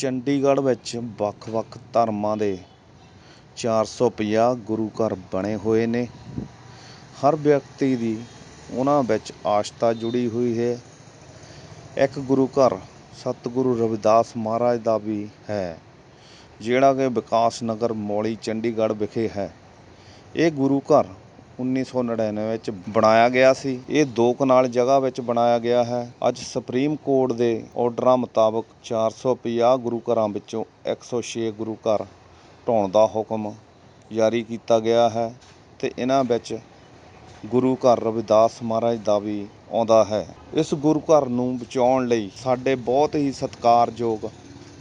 ਚੰਡੀਗੜ੍ਹ ਵਿੱਚ ਵੱਖ-ਵੱਖ ਧਰਮਾਂ ਦੇ 450 ਗੁਰੂ ਘਰ ਬਣੇ ਹੋਏ ਨੇ। ਹਰ ਵਿਅਕਤੀ ਦੀ ਉਹਨਾਂ ਵਿੱਚ ਆਸਥਾ ਜੁੜੀ ਹੋਈ ਹੈ। ਇੱਕ ਗੁਰੂ ਘਰ ਸਤਿਗੁਰੂ ਰਵਿਦਾਸ ਮਹਾਰਾਜ ਦਾ ਵੀ ਹੈ, ਜਿਹੜਾ ਕਿ ਵਿਕਾਸ ਨਗਰ ਮੌਲੀ ਚੰਡੀਗੜ੍ਹ ਵਿਖੇ ਹੈ। ਇਹ ਗੁਰੂ ਘਰ 1999 ਵਿੱਚ ਬਣਾਇਆ ਗਿਆ ਸੀ। ਇਹ ਦੋ ਕਨਾਲ ਜਗ੍ਹਾ ਵਿੱਚ ਬਣਾਇਆ ਗਿਆ ਹੈ। ਅੱਜ ਸੁਪਰੀਮ ਕੋਰਟ ਦੇ ਆਰਡਰਾਂ ਮੁਤਾਬਕ 450 ਗੁਰੂ ਘਰਾਂ ਵਿੱਚੋਂ 106 ਗੁਰੂ ਘਰ ਢਾਉਣ ਦਾ ਹੁਕਮ ਜਾਰੀ ਕੀਤਾ ਗਿਆ ਹੈ ਤੇ ਇਹਨਾਂ ਵਿੱਚ ਗੁਰੂ ਘਰ ਰਵਿਦਾਸ ਮਹਾਰਾਜ ਦਾ ਵੀ ਆਉਂਦਾ ਹੈ। ਇਸ ਗੁਰੂ ਘਰ ਨੂੰ ਬਚਾਉਣ ਲਈ ਸਾਡੇ ਬਹੁਤ ਹੀ ਸਤਿਕਾਰਯੋਗ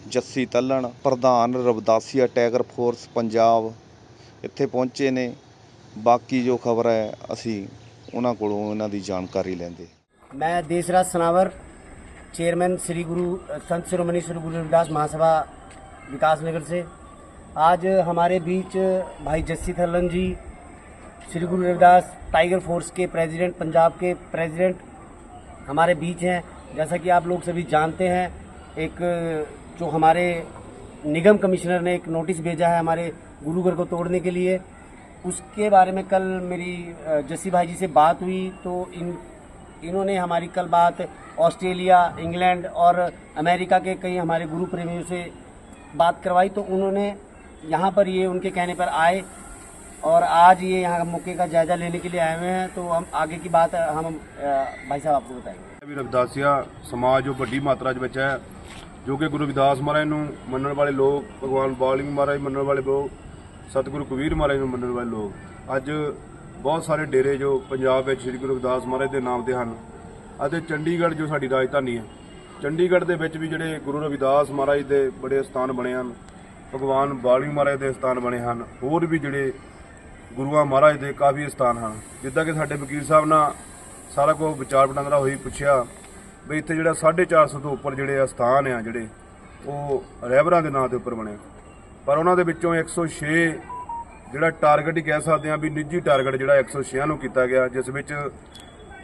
ਜੱਸੀ ਤੱਲਣ, ਪ੍ਰਧਾਨ ਰਵਿਦਾਸੀਆ ਟੈਗਰ ਫੋਰਸ ਪੰਜਾਬ ਇੱਥੇ ਪਹੁੰਚੇ ਨੇ। ਬਾਕੀ ਜੋ ਖਬਰ ਹੈ ਅਸੀਂ ਉਹਨਾਂ ਕੋਲੋਂ ਇਹਨਾਂ ਦੀ ਜਾਣਕਾਰੀ ਲੈਂਦੇ मैं देशराज सनावर चेयरमैन श्री गुरु संत शिरोमणि श्री गुरु रविदास महासभा विकास नगर से आज हमारे बीच भाई जस्सी थल्लन जी श्री गुरु रविदास टाइगर फोर्स के प्रेसिडेंट पंजाब के प्रेसिडेंट हमारे बीच हैं जैसा कि आप लोग सभी जानते हैं एक जो हमारे निगम कमिश्नर ने एक नोटिस भेजा है हमारे गुरुघर को तोड़ने के लिए उसके बारे में कल मेरी अ, जस्सी भाई जी से बात हुई तो इन इन्होंने हमारी कल बात ऑस्ट्रेलिया इंग्लैंड और अमेरिका के कई हमारे गुरु प्रेमियों से बात करवाई तो उन्होंने यहाँ पर ये उनके कहने पर आए और आज ये यहाँ मौके का जायज़ा लेने के लिए आए हुए हैं तो हम आगे की बात हम अ, भाई साहब आपको बताएंगे ਵੀ ਰਵਿਦਾਸੀਆ ਸਮਾਜ ਜੋ ਵੱਡੀ ਮਾਤਰਾ 'ਚ ਵਿੱਚ ਹੈ ਜੋ ਕਿ ਗੁਰੂ ਰਵਿਦਾਸ ਮਹਾਰਾਜ ਨੂੰ ਮੰਨਣ ਵਾਲੇ ਲੋਕ ਭਗਵਾਨ ਬਾਲਿੰਗ ਮਹਾਰਾਜ ਮੰਨਣ ਵਾਲੇ ਲੋਕ ਸਤਿਗੁਰੂ ਕਬੀਰ ਮਹਾਰਾਜ ਨੂੰ ਮੰਨਣ ਵਾਲੇ ਲੋਕ, ਅੱਜ ਬਹੁਤ ਸਾਰੇ ਡੇਰੇ ਜੋ ਪੰਜਾਬ ਵਿੱਚ ਸ੍ਰੀ ਗੁਰੂ ਰਵਿਦਾਸ ਮਹਾਰਾਜ ਦੇ ਨਾਮ ਤੇ ਹਨ, ਅਤੇ ਚੰਡੀਗੜ੍ਹ ਜੋ ਸਾਡੀ ਰਾਜਧਾਨੀ ਹੈ, ਚੰਡੀਗੜ੍ਹ ਦੇ ਵਿੱਚ ਵੀ ਜਿਹੜੇ ਗੁਰੂ ਰਵਿਦਾਸ ਮਹਾਰਾਜ ਦੇ ਬੜੇ ਸਥਾਨ ਬਣੇ ਹਨ, ਭਗਵਾਨ ਬਾਲਿੰਗ ਮਹਾਰਾਜ ਦੇ ਸਥਾਨ ਬਣੇ ਹਨ, ਹੋਰ ਵੀ ਜਿਹੜੇ ਗੁਰੂਆਂ ਮਹਾਰਾਜ ਦੇ ਕਾਫੀ ਸਥਾਨ ਹਨ। ਜਿੱਦਾਂ ਕਿ ਸਾਡੇ ਵਕੀਲ ਸਾਹਿਬ ਨਾਲ ਸਾਰਾ ਕੁਝ ਵਿਚਾਰ ਵਟਾਂਦਰਾ ਹੋਈ ਪੁੱਛਿਆ ਵੀ ਇੱਥੇ ਜਿਹੜਾ 450 ਤੋਂ ਉੱਪਰ ਜਿਹੜੇ ਆ ਸਥਾਨ ਆ ਜਿਹੜੇ, ਉਹ ਰਹਿਬਰਾਂ ਦੇ ਨਾਂ ਦੇ ਉੱਪਰ ਬਣੇ। ਪਰ ਉਹਨਾਂ ਦੇ ਵਿੱਚੋਂ 106 ਜਿਹੜਾ ਟਾਰਗੇਟ ਹੀ ਕਹਿ ਸਕਦੇ ਆ ਵੀ ਨਿੱਜੀ ਟਾਰਗੇਟ ਜਿਹੜਾ 106 ਨੂੰ ਕੀਤਾ ਗਿਆ, ਜਿਸ ਵਿੱਚ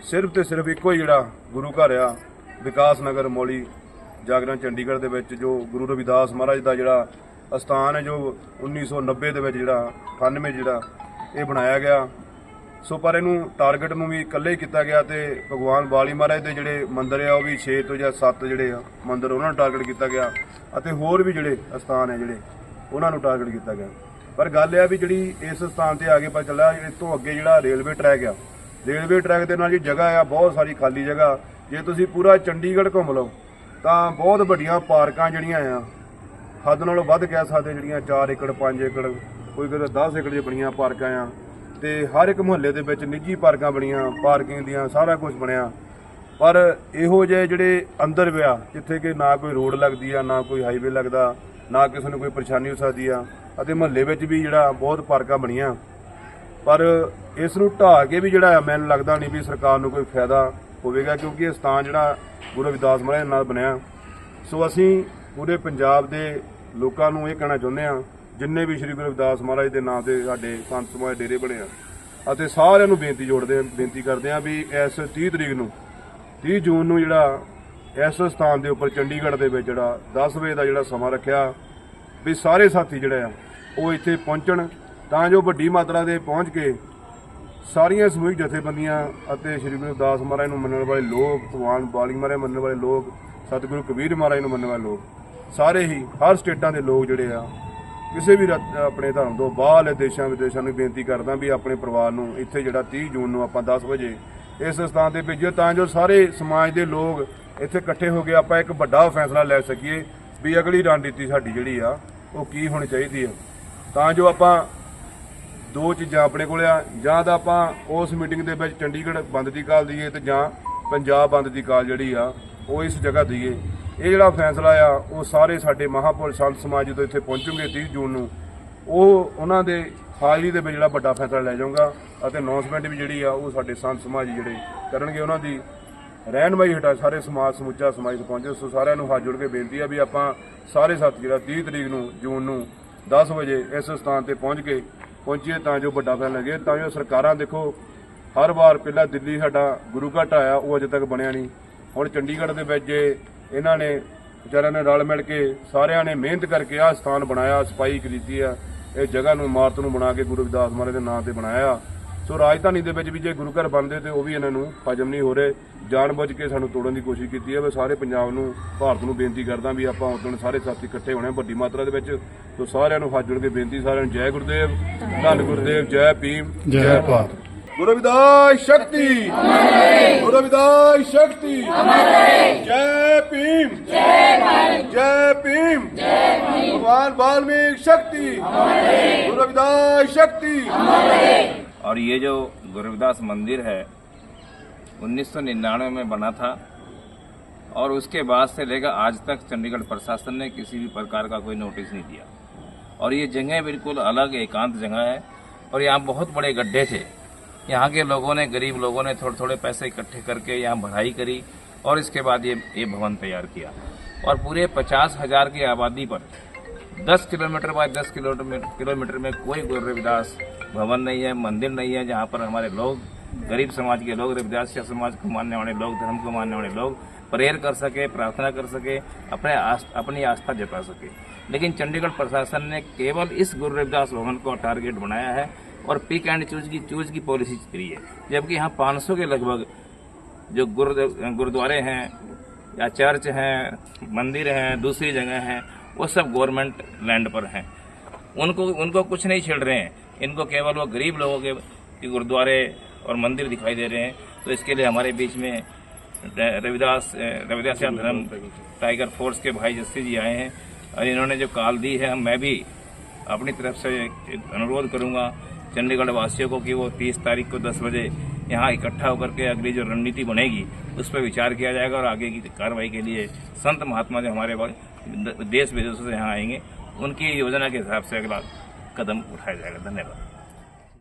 ਸਿਰਫ ਤੇ ਸਿਰਫ ਇੱਕੋ ਹੀ ਜਿਹੜਾ ਗੁਰੂ ਘਰ ਆ, ਵਿਕਾਸ ਨਗਰ ਮੌਲੀ, ਜਾਗਰਣ ਚੰਡੀਗੜ੍ਹ ਦੇ ਵਿੱਚ ਜੋ ਗੁਰੂ ਰਵਿਦਾਸ ਮਹਾਰਾਜ ਦਾ ਜਿਹੜਾ ਅਸਥਾਨ ਹੈ, ਜੋ 1990 ਦੇ ਵਿੱਚ ਜਿਹੜਾ 98 ਜਿਹੜਾ ਇਹ ਬਣਾਇਆ ਗਿਆ। ਸੋ ਪਰ ਇਹਨੂੰ ਟਾਰਗੇਟ ਨੂੰ ਵੀ ਇਕੱਲੇ ਹੀ ਕੀਤਾ ਗਿਆ ਤੇ ਭਗਵਾਨ ਬਾਲੀ ਮਹਾਰਾਜ ਦੇ ਜਿਹੜੇ ਮੰਦਿਰ ਆ, ਉਹ ਵੀ 6 ਤੋਂ ਜਾਂ 7 ਜਿਹੜੇ ਆ ਮੰਦਿਰ ਉਹਨਾਂ ਨੂੰ ਟਾਰਗੇਟ ਕੀਤਾ ਗਿਆ ਅਤੇ ਹੋਰ ਵੀ ਜਿਹੜੇ ਅਸਥਾਨ ਹੈ ਜਿਹੜੇ ਉਹਨਾਂ ਨੂੰ ਟਾਰਗੇਟ ਕੀਤਾ ਗਿਆ। ਪਰ ਗੱਲ ਇਹ ਆ ਵੀ ਜਿਹੜੀ ਇਸ ਸਥਾਨ ਤੇ ਆ ਕੇ ਪਤਾ ਚੱਲਿਆ ਇਸ ਤੋਂ ਅੱਗੇ ਜਿਹੜਾ ਰੇਲਵੇ ਟਰੈਕ ਆ ਰੇਲਵੇ ਟਰੈਕ ਦੇ ਨਾਲ ਜੀ ਜਗ੍ਹਾ ਆ, ਬਹੁਤ ਸਾਰੀ ਖਾਲੀ ਜਗ੍ਹਾ। ਜੇ ਤੁਸੀਂ ਪੂਰਾ ਚੰਡੀਗੜ੍ਹ ਘੁੰਮ ਲਓ, ਤਾਂ ਬਹੁਤ ਵੱਡੀਆਂ ਪਾਰਕਾਂ ਜਿਹੜੀਆਂ ਆ, ਹੱਦ ਨਾਲੋਂ ਵੱਧ ਕਹਿ ਸਕਦੇ ਜਿਹੜੀਆਂ 4 ਏਕੜ 5 ਏਕੜ, ਕੋਈ ਕਹਿੰਦਾ 10 ਏਕੜ ਦੀਆਂ ਬਣੀਆਂ ਪਾਰਕਾਂ ਆ। ਤੇ ਹਰ ਇੱਕ ਮੁਹੱਲੇ ਦੇ ਵਿੱਚ ਨਿੱਜੀ ਪਾਰਕਾਂ ਬਣੀਆਂ, ਪਾਰਕਿੰਗ ਦੀਆਂ, ਸਾਰਾ ਕੁਝ ਬਣਿਆ। ਪਰ ਇਹੋ ਜਿਹੇ ਜਿਹੜੇ ਅੰਦਰ ਵਿਆ, ਜਿੱਥੇ ਕਿ ਨਾ ਕੋਈ ਰੋਡ ਲੱਗਦੀ ਆ, ਨਾ ਕੋਈ ਹਾਈਵੇ ਲੱਗਦਾ ਨਾ ਕਿਸੇ ਨੂੰ ਕੋਈ ਪਰੇਸ਼ਾਨੀ ਹੋ ਸਕਦੀ ਆ ਅਤੇ ਮਹੱਲੇ ਵਿੱਚ ਵੀ ਜਿਹੜਾ ਬਹੁਤ ਪਾਰਕਾਂ ਬਣੀਆਂ। ਪਰ ਇਸ ਨੂੰ ਢਾਹ ਕੇ ਵੀ ਜਿਹੜਾ ਮੈਨੂੰ ਲੱਗਦਾ ਨਹੀਂ ਵੀ ਸਰਕਾਰ ਨੂੰ ਕੋਈ ਫਾਇਦਾ ਹੋਵੇਗਾ ਕਿਉਂਕਿ ਇਹ ਸਥਾਨ ਜਿਹੜਾ ਗੁਰੂ ਰਵਿਦਾਸ ਮਹਾਰਾਜ ਨਾਲ ਬਣਿਆ। ਸੋ ਅਸੀਂ ਪੂਰੇ ਪੰਜਾਬ ਦੇ ਲੋਕਾਂ ਨੂੰ ਇਹ ਕਹਿਣਾ ਚਾਹੁੰਦੇ ਆ ਜਿੰਨੇ ਵੀ ਸ੍ਰੀ ਗੁਰੂ ਰਵਿਦਾਸ ਮਹਾਰਾਜ ਦੇ ਨਾਮ ਤੇ ਸਾਡੇ ਸੰਤ ਸਮਾਜ ਡੇਰੇ ਬਣੇ ਆ, ਅਤੇ ਸਾਰਿਆਂ ਨੂੰ ਬੇਨਤੀ ਜੋੜਦੇ ਬੇਨਤੀ ਕਰਦੇ ਆ ਵੀ ਇਸ 30 ਤਰੀਕ ਨੂੰ 30 ਜੂਨ ਨੂੰ ਜਿਹੜਾ ਇਸ ਸਥਾਨ ਦੇ ਉੱਪਰ ਚੰਡੀਗੜ੍ਹ ਦੇ ਵਿੱਚ ਜਿਹੜਾ 10 ਵਜੇ ਦਾ ਜਿਹੜਾ ਸਮਾਂ ਰੱਖਿਆ ਵੀ ਸਾਰੇ ਸਾਥੀ ਜਿਹੜੇ ਆ, ਉਹ ਇੱਥੇ ਪਹੁੰਚਣ। ਤਾਂ ਜੋ ਵੱਡੀ ਮਾਤਰਾ ਦੇ ਪਹੁੰਚ ਕੇ ਸਾਰੀਆਂ ਸਮੂਹਿਕ ਜਥੇਬੰਦੀਆਂ ਅਤੇ ਸ੍ਰੀ ਗੁਰੂ ਦਾਸ ਮਹਾਰਾਜ ਨੂੰ ਮੰਨਣ ਵਾਲੇ ਲੋਕ, ਭਗਵਾਨ ਬਾਲੀ ਮਹਾਰਾਜ ਮੰਨਣ ਵਾਲੇ ਲੋਕ, ਸਤਿਗੁਰੂ ਕਬੀਰ ਮਹਾਰਾਜ ਨੂੰ ਮੰਨਣ ਵਾਲੇ ਲੋਕ, ਸਾਰੇ ਹੀ, ਹਰ ਸਟੇਟਾਂ ਦੇ ਲੋਕ ਜਿਹੜੇ ਆ, ਕਿਸੇ ਵੀ ਰਾ- ਆਪਣੇ ਧਰਮ ਤੋਂ ਬਾਹਰਲੇ ਦੇਸ਼ਾਂ ਵਿਦੇਸ਼ਾਂ ਨੂੰ ਬੇਨਤੀ ਕਰਦਾ ਵੀ ਆਪਣੇ ਪਰਿਵਾਰ ਨੂੰ ਇੱਥੇ ਜਿਹੜਾ 30 ਜੂਨ ਨੂੰ ਆਪਾਂ 10 ਵਜੇ ਇਸ ਸਥਾਨ ਤੇ ਭੇਜੀਏ ਤਾਂ ਜੋ ਸਾਰੇ ਸਮਾਜ ਦੇ ਲੋਕ ਇੱਥੇ ਇਕੱਠੇ ਹੋ ਕੇ ਆਪਾਂ ਇੱਕ ਵੱਡਾ ਫੈਸਲਾ ਲੈ ਸਕੀਏ ਵੀ ਅਗਲੀ ਰਣਨੀਤੀ ਸਾਡੀ ਜਿਹੜੀ ਆ, ਉਹ ਕੀ ਹੋਣੀ ਚਾਹੀਦੀ ਹੈ ਤਾਂ ਜੋ ਆਪਾਂ ਦੋ ਚੀਜ਼ਾਂ ਆਪਣੇ ਕੋਲ ਆ, ਜਾਂ ਤਾਂ ਆਪਾਂ ਉਸ ਮੀਟਿੰਗ ਦੇ ਵਿੱਚ ਚੰਡੀਗੜ੍ਹ ਬੰਦ ਦੀ ਕਾਲ ਦਈਏ ਤੇ ਜਾਂ ਪੰਜਾਬ ਬੰਦ ਦੀ ਕਾਲ ਜਿਹੜੀ ਆ, ਉਹ ਇਸ ਜਗ੍ਹਾ ਦਈਏ। ਇਹ ਜਿਹੜਾ ਫੈਸਲਾ ਆ, ਉਹ ਸਾਰੇ ਸਾਡੇ ਮਹਾਪੁਰਸ਼ ਸੰਤ ਸਮਾਜ ਜਦੋਂ ਇੱਥੇ ਪਹੁੰਚੂਗੇ 30 ਜੂਨ ਨੂੰ। ਉਹ ਉਹਨਾਂ ਦੇ ਹਾਜ਼ਰੀ ਦੇ ਵਿੱਚ ਜਿਹੜਾ ਵੱਡਾ ਫੈਸਲਾ ਲੈ ਜਾਊਂਗਾ ਅਤੇ ਅਨਾਉਂਸਮੈਂਟ ਵੀ ਜਿਹੜੀ ਆ ਉਹ ਸਾਡੇ ਸੰਤ ਸਮਾਜ ਜਿਹੜੇ ਕਰਨਗੇ, ਉਹਨਾਂ ਦੀ ਰਹਿਨਮਾਈ ਹਟਾ ਸਾਰੇ ਸਮਾਜ, ਸਮੁੱਚਾ ਸਮਾਜ ਤੋਂ ਪਹੁੰਚੇ। ਸੋ ਸਾਰਿਆਂ ਨੂੰ ਹੱਥ ਜੋੜ ਕੇ ਬੇਨਤੀ ਆ ਵੀ ਆਪਾਂ ਸਾਰੇ ਸਾਥੀ ਜਿਹੜਾ 30 ਤਰੀਕ ਨੂੰ ਜੂਨ ਨੂੰ 10 ਵਜੇ ਇਸ ਸਥਾਨ ਤੇ ਪਹੁੰਚ ਕੇ ਪਹੁੰਚੀਏ ਤਾਂ ਜੋ ਵੱਡਾ ਫੈਸਲਾ ਲੱਗੇ ਤਾਂ ਜੋ ਸਰਕਾਰਾਂ ਦੇਖੋ, ਹਰ ਵਾਰ ਪਹਿਲਾਂ ਦਿੱਲੀ ਸਾਡਾ ਗੁਰੂ ਘਾਟ ਆਇਆ, ਉਹ ਅਜੇ ਤੱਕ ਬਣਿਆ ਨਹੀਂ। ਹੁਣ ਚੰਡੀਗੜ੍ਹ ਦੇ ਵਿੱਚ ਜੇ ਇਹਨਾਂ ਨੇ ਵਿਚਾਰਿਆਂ ਨੇ ਰਲ ਮਿਲ ਕੇ ਸਾਰਿਆਂ ਨੇ ਮਿਹਨਤ ਕਰਕੇ ਆਹ ਸਥਾਨ ਬਣਾਇਆ, ਸਫ਼ਾਈ ਕੀਤੀ ਆ ਇਹ ਜਗ੍ਹਾ ਨੂੰ ਇਮਾਰਤ ਨੂੰ ਬਣਾ ਕੇ ਗੁਰੂ ਰਵਿਦਾਸ ਮਹਾਰਾਜ ਦੇ ਨਾਂ ਤੇ ਬਣਾਇਆ। ਸੋ ਰਾਜਧਾਨੀ ਦੇ ਵਿੱਚ ਵੀ ਜੇ ਗੁਰੂ ਘਰ ਬਣਦੇ ਤੇ ਉਹ ਵੀ ਇਹਨਾਂ ਨੂੰ ਹਜਮ ਨਹੀਂ ਹੋ ਰਹੇ। ਜਾਣਬੁੱਝ ਕੇ ਸਾਨੂੰ ਤੋੜਨ ਦੀ ਕੋਸ਼ਿਸ਼ ਕੀਤੀ ਹੈ। ਮੈਂ ਸਾਰੇ ਪੰਜਾਬ ਨੂੰ, ਭਾਰਤ ਨੂੰ ਬੇਨਤੀ ਕਰਦਾ ਵੀ ਆਪਾਂ ਉਦੋਂ ਸਾਰੇ ਸਾਥੀ ਇਕੱਠੇ ਹੋਣੇ ਆ ਵੱਡੀ ਮਾਤਰਾ ਦੇ ਵਿੱਚ। ਸੋ ਸਾਰਿਆਂ ਨੂੰ ਹੱਥ ਜੋੜ ਕੇ ਬੇਨਤੀ, ਸਾਰਿਆਂ ਨੂੰ ਜੈ ਗੁਰਦੇਵ, ਧੰਨ ਗੁਰਦੇਵ, ਜੈ ਭੀਮ, ਜੈ ਭਾਰਤ। गुरु शक्ति। गुरु शक्ति। जय भीम। जय भीम। भगवान वाल्मीकि शक्ति। गुरु शक्ति। और ये जो गुरुविदास मंदिर है 1999 में बना था, और उसके बाद से लेकर आज तक चंडीगढ़ प्रशासन ने किसी भी प्रकार का कोई नोटिस नहीं दिया। और ये जगह बिल्कुल अलग, एकांत जगह है, और यहाँ बहुत बड़े गड्ढे थे। यहाँ के लोगों ने गरीब लोगों ने थोड़े थोड़े पैसे इकट्ठे करके यहाँ भराई करी और इसके बाद ये ये भवन तैयार किया। और पूरे पचास हज़ार की आबादी पर दस किलोमीटर बाय दस किलोमीटर में कोई गुरु रविदास भवन नहीं है मंदिर नहीं है जहाँ पर हमारे लोग गरीब समाज के लोग रविदास समाज को मानने वाले लोग धर्म को मानने वाले लोग प्रेयर कर सके प्रार्थना कर सके अपने आस, अपनी आस्था जता सके। लेकिन चंडीगढ़ प्रशासन ने केवल इस गुरु रविदास भवन को टारगेट बनाया है और पिक एंड चूज़ की चूज़ की पॉलिसी करी है। जबकि यहाँ 500 के लगभग जो गुरु गुरुद्वारे हैं, या चर्च हैं, मंदिर हैं, दूसरी जगह हैं, वो सब गवर्नमेंट लैंड पर हैं। उनको उनको कुछ नहीं छिड़ रहे हैं। इनको केवल वो गरीब लोगों के गुरुद्वारे और मंदिर दिखाई दे रहे हैं। तो इसके लिए हमारे बीच में रविदास रविदास धर्म टाइगर फोर्स के भाई जस्सी जी आए हैं। और इन्होंने जो कॉल दी है, मैं भी अपनी तरफ़ से अनुरोध करूँगा चंडीगढ़ वासियों को कि वो 30 तारीख को 10 बजे यहाँ इकट्ठा होकर के अगली जो रणनीति बनेगी, उस पर विचार किया जाएगा और आगे की कार्रवाई के लिए संत महात्मा जो हमारे देश विदेशों से यहाँ आएँगे, उनकी योजना के हिसाब से अगला कदम उठाया जाएगा। धन्यवाद।